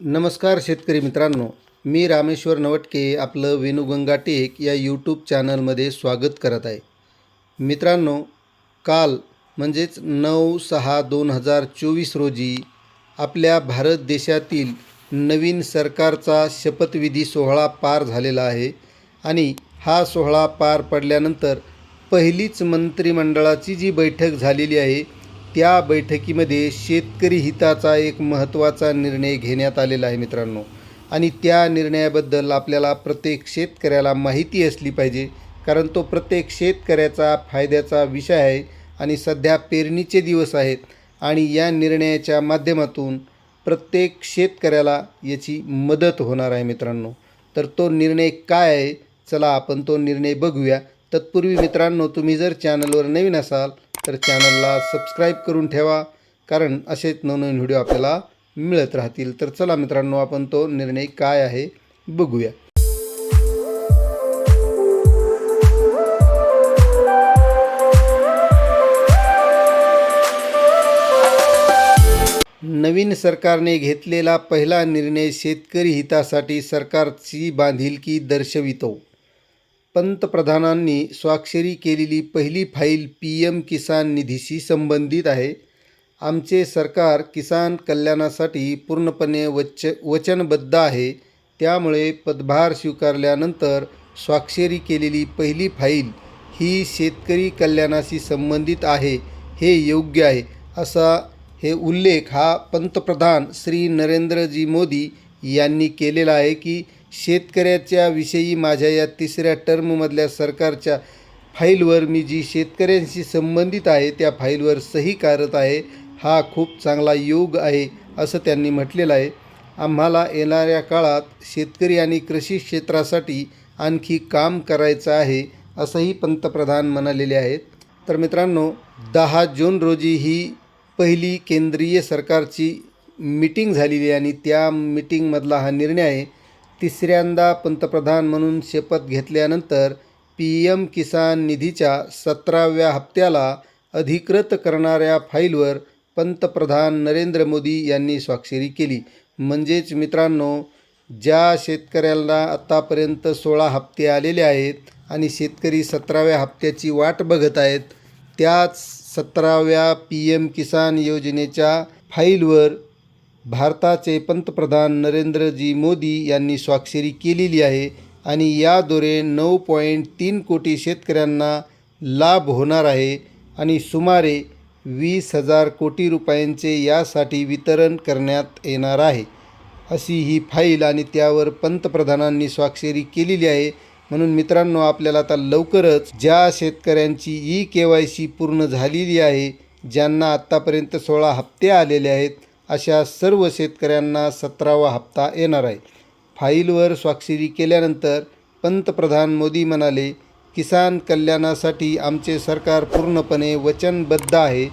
नमस्कार शेतकरी मित्रांनो मी रामेश्वर नवटके आपलं वेणुगंगा टेक या यूट्यूब चॅनलमध्ये स्वागत करत आहे. मित्रांनो काल म्हणजेच नऊ सहा दोन हजार चोवीस रोजी आपल्या भारत देशातील नवीन सरकारचा शपथविधी सोहळा पार झालेला आहे आणि हा सोहळा पार पडल्यानंतर पहिलीच मंत्रिमंडळाची जी बैठक झालेली आहे त्या बैठकीमध्ये शेतकरी हिताचा एक महत्त्वाचा निर्णय घेण्यात आलेला आहे मित्रांनो. आणि त्या निर्णयाबद्दल आपल्याला प्रत्येक शेतकऱ्याला माहिती असली पाहिजे. कारण तो प्रत्येक शेतकऱ्याचा फायद्याचा विषय आहे आणि सध्या पेरणीचे दिवस आहेत आणि या निर्णयाच्या माध्यमातून प्रत्येक शेतकऱ्याला याची मदत होणार आहे मित्रांनो. तर तो निर्णय काय आहे? चला आपण तो निर्णय बघूया. तत्पूर्वी मित्रांनो तुम्ही जर चॅनलवर नवीन असाल तर चॅनलला सबस्क्राईब करून ठेवा कारण असेच नवनवीन व्हिडिओ आपल्याला मिळत राहतील. तर चला मित्रांनो आपण तो निर्णय काय आहे बघूया. नवीन सरकारने घेतलेला पहिला निर्णय शेतकरी हितासाठी सरकारची बांधिलकी दर्शवितो. पंतप्रधानांनी स्वाक्षरी केलेली पहिली फाईल पी एम किसान निधीशी संबंधित आहे. आमचे सरकार किसान कल्याणासाठी पूर्णपणे वच वचनबद्ध आहे. त्यामुळे पदभार स्वीकारल्यानंतर स्वाक्षरी केलेली पहिली फाईल ही शेतकरी कल्याणाशी संबंधित आहे हे योग्य आहे असा हे उल्लेख हा पंतप्रधान श्री नरेंद्रजी मोदी यांनी केलेला आहे की शेतकऱ्याच्या विषयी माझ्या या तिसऱ्या टर्ममधल्या सरकारच्या फाईलवर मी जी शेतकऱ्यांशी संबंधित आहे त्या फाईलवर सही करत आहे हा खूप चांगला योग आहे असं त्यांनी म्हटलेलं आहे. आम्हाला येणाऱ्या काळात शेतकरी आणि कृषी क्षेत्रासाठी आणखी काम करायचं आहे असंही पंतप्रधान म्हणालेले आहेत. तर मित्रांनो दहा जून रोजी ही पहिली केंद्रीय सरकारची मीटिंग झालेली आहे आणि त्या मीटिंगमधला हा निर्णय आहे. तिसऱ्यांदा पंतप्रधान म्हणून शपथ घेतल्यानंतर पी एम किसान निधीच्या सतराव्या हप्त्याला अधिकृत करणाऱ्या फाईलवर पंतप्रधान नरेंद्र मोदी यांनी स्वाक्षरी केली. म्हणजेच मित्रांनो ज्या शेतकऱ्याला आत्तापर्यंत सोळा हप्ते आलेले आहेत आणि शेतकरी सतराव्या हप्त्याची वाट बघत आहेत त्याच सतराव्या पी एम किसान योजनेच्या फाईलवर भारताचे पंतप्रधान नरेंद्रजी मोदी यांनी स्वाक्षरी केलेली आहे आणि याद्वारे नऊ पॉईंट तीन कोटी शेतकऱ्यांना लाभ होणार आहे आणि सुमारे वीस हजार कोटी रुपयांचे यासाठी वितरण करण्यात येणार आहे. अशी ही फाईल आणि त्यावर पंतप्रधानांनी स्वाक्षरी केलेली आहे. म्हणून मित्रांनो आपल्याला आता लवकरच ज्या शेतकऱ्यांची ई के वाय सी पूर्ण झालेली आहे ज्यांना आत्तापर्यंत सोळा हप्ते आलेले आहेत अशा सर्व शेतकऱ्यांना सतरावा हप्ता येणार आहे. फाईलवर स्वाक्षरी केल्यानंतर पंतप्रधान मोदी म्हणाले किसान कल्याणासाठी आमचे सरकार पूर्णपणे वचनबद्ध आहे.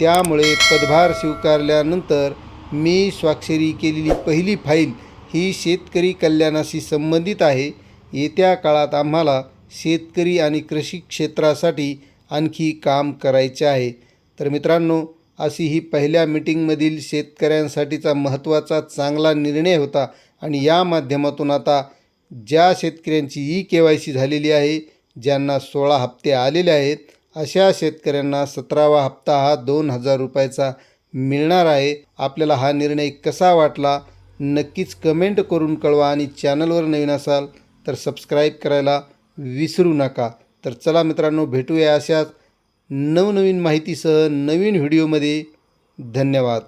त्यामुळे पदभार स्वीकारल्यानंतर मी स्वाक्षरी केलेली पहिली फाईल ही शेतकरी कल्याणाशी संबंधित आहे. येत्या काळात आम्हाला शेतकरी आणि कृषी क्षेत्रासाठी आणखी काम करायचे आहे. तर मित्रांनो अशी ही पहिल्या मिटिंगमधील शेतकऱ्यांसाठीचा महत्त्वाचा चांगला निर्णय होता. आणि या माध्यमातून आता ज्या शेतकऱ्यांची ई के वाय सी झालेली आहे ज्यांना सोळा हप्ते आलेले आहेत अशा शेतकऱ्यांना सतरावा हप्ता हा दोन हजार रुपयाचा मिळणार आहे. आपल्याला हा निर्णय कसा वाटला नक्कीच कमेंट करून कळवा आणि चॅनलवर नवीन असाल तर सबस्क्राईब करायला विसरू नका. तर चला मित्रांनो भेटूया अशाच नवनवीन माहितीसह नवीन व्हिडिओमध्ये धन्यवाद.